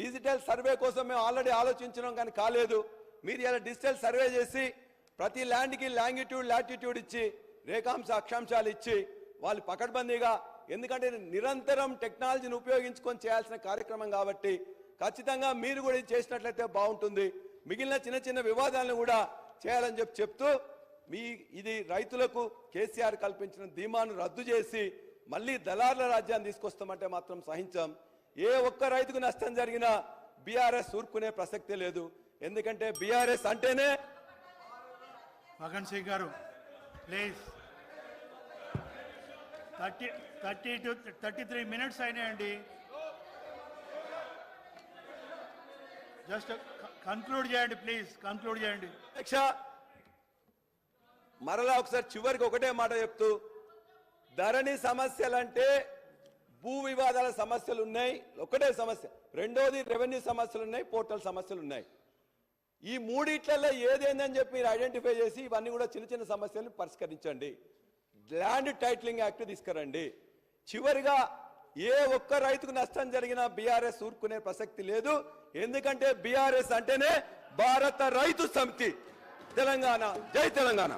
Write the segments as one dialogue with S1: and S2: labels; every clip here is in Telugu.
S1: డిజిటల్ సర్వే కోసం మేము ఆల్రెడీ ఆలోచించినాం కానీ కాలేదు. మీరు ఇలా డిజిటల్ సర్వే చేసి ప్రతి ల్యాండ్కి లాంగిట్యూడ్ లాటిట్యూడ్ ఇచ్చి రేఖాంశ అక్షాంశాలు ఇచ్చి వాళ్ళు పకడ్బందీగా ఎందుకంటే నిరంతరం టెక్నాలజీని ఉపయోగించుకొని చేయాల్సిన కార్యక్రమం కాబట్టి ఖచ్చితంగా మీరు కూడా ఇది చేసినట్లయితే బాగుంటుంది. మిగిలిన చిన్న చిన్న వివాదాలను కూడా చేయాలని చెప్పి చెప్తూ మీ ఇది రైతులకు కేసీఆర్ కల్పించిన ధీమాను రద్దు చేసి మళ్ళీ దళారుల రాజ్యాన్ని తీసుకొస్తామంటే మాత్రం సహించాం. ఏ ఒక్క రైతుకు నష్టం జరిగినా బీఆర్ఎస్ ఊరుకునే ప్రసక్తే లేదు. ఎందుకంటే బీఆర్ఎస్ అంటేనే
S2: మగన్ సింగ్ గారు please. Thirty thirty two thirty three minutes అయినాయండి. జస్ట్ కన్క్లూడ్ చేయండి ప్లీజ్. కన్క్లూడ్ చేయండి.
S1: అధ్యక్ష మరలా ఒకసారి చివరికి ఒకటే మాట చెప్తూ ధరణి సమస్యలంటే భూ వివాదాల సమస్యలు ఉన్నాయి ఒకటే సమస్య. రెండోది రెవెన్యూ సమస్యలు ఉన్నాయి పోర్టల్ సమస్యలు ఉన్నాయి ఈ మూడిట్లలో ఏదేందని చెప్పి మీరు ఐడెంటిఫై చేసి ఇవన్నీ కూడా చిన్న చిన్న సమస్యలను పరిష్కరించండి. ల్యాండ్ టైటిలింగ్ యాక్ట్ తీసుకురండి. చివరిగా ఏ ఒక్క రైతుకు నష్టం జరిగినా బీఆర్ఎస్ ఊరుకునే ప్రసక్తి లేదు. ఎందుకంటే బీఆర్ఎస్ అంటేనే భారత రైతు సమితి. తెలంగాణ. జై తెలంగాణ.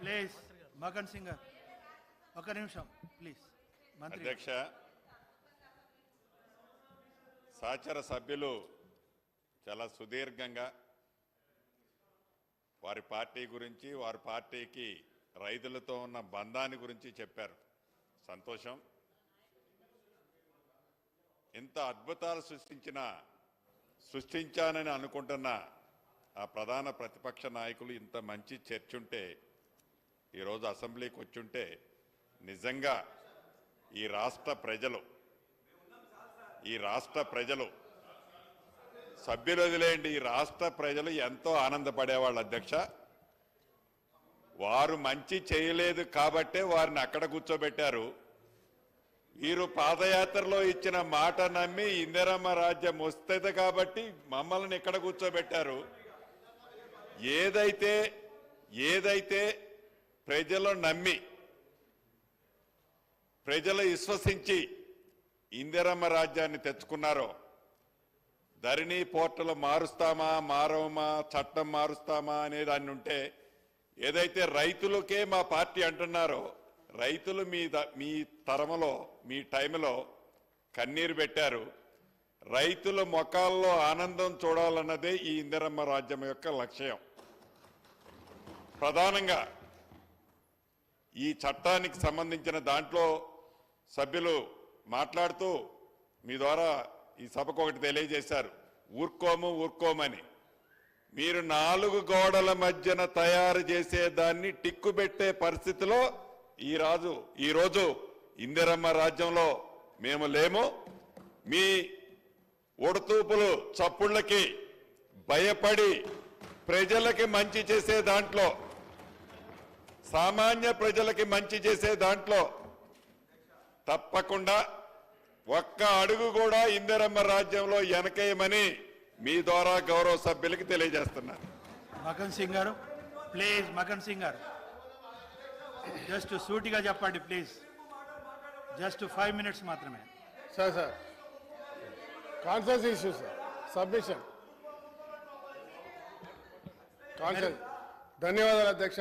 S2: ప్లీజ్ మగన్ సింగ్ ఒక నిమిషం ప్లీజ్
S3: అధ్యక్ష సహచర సభ్యులు చాలా సుదీర్ఘంగా వారి పార్టీ గురించి వారి పార్టీకి రైతులతో ఉన్న బంధాన్ని గురించి చెప్పారు. సంతోషం. ఇంత అద్భుతాలు సృష్టించిన సృష్టించానని అనుకుంటున్న ఆ ప్రధాన ప్రతిపక్ష నాయకులు ఇంత మంచి చర్చ ఉంటే ఈరోజు అసెంబ్లీకి వచ్చుంటే నిజంగా ఈ రాష్ట్ర ప్రజలు ఈ రాష్ట్ర ప్రజలు సభ్యులు వదిలేయండి ఈ రాష్ట్ర ప్రజలు ఎంతో ఆనందపడేవాళ్ళు అధ్యక్ష. వారు మంచి చేయలేదు కాబట్టే వారిని అక్కడ కూర్చోబెట్టారు. వీరు పాదయాత్రలో ఇచ్చిన మాట నమ్మి ఇందిరమ్మ రాజ్యం వస్తుంది కాబట్టి మమ్మల్ని ఇక్కడ కూర్చోబెట్టారు. ఏదైతే ఏదైతే ప్రజలు నమ్మి ప్రజలు విశ్వసించి ఇందిరమ్మ రాజ్యాన్ని తెచ్చుకున్నారో ధరణి పోర్టల్ మారుస్తామా మారవమా చట్టం మారుస్తామా అనే దాన్ని ఉంటే ఏదైతే రైతులకే మా పార్టీ అంటున్నారో రైతులు మీ మీ తరమలో మీ టైంలో కన్నీరు పెట్టారు. రైతుల మొఖాల్లో ఆనందం చూడాలన్నదే ఈ ఇందిరమ్మ రాజ్యం యొక్క లక్ష్యం. ప్రధానంగా ఈ చట్టానికి సంబంధించిన దాంట్లో సభ్యులు మాట్లాడుతూ మీ ద్వారా ఈ సభకు ఒకటి తెలియజేశారు. ఊర్కోము ఊర్కోమని. మీరు నాలుగు గోడల మధ్యన తయారు చేసే దాన్ని టిక్కు పెట్టే పరిస్థితిలో ఈ రాజు ఈరోజు ఇందిరమ్మ రాజ్యంలో మేము లేము. మీ ఒడతూపులు చప్పుళ్ళకి భయపడి ప్రజలకి మంచి చేసే దాంట్లో సామాన్య ప్రజలకి మంచి చేసే దాంట్లో తప్పకుండా ఒక్క అడుగు కూడా ఇందిరమ్మ రాజ్యంలో వెనకేయమని మీ ద్వారా గౌరవ సభ్యులకి తెలియజేస్తున్నారు
S2: మగన్ సింగ్ గారు ప్లీజ్ మగన్ సింగ్ గారు. జస్ట్ సూటిగా చెప్పండి ప్లీజ్. జస్ట్ ఫైవ్ మినిట్స్ మాత్రమే.
S4: Sir sir. Conference issue sir. Submission. ధన్యవాదాలు అధ్యక్ష.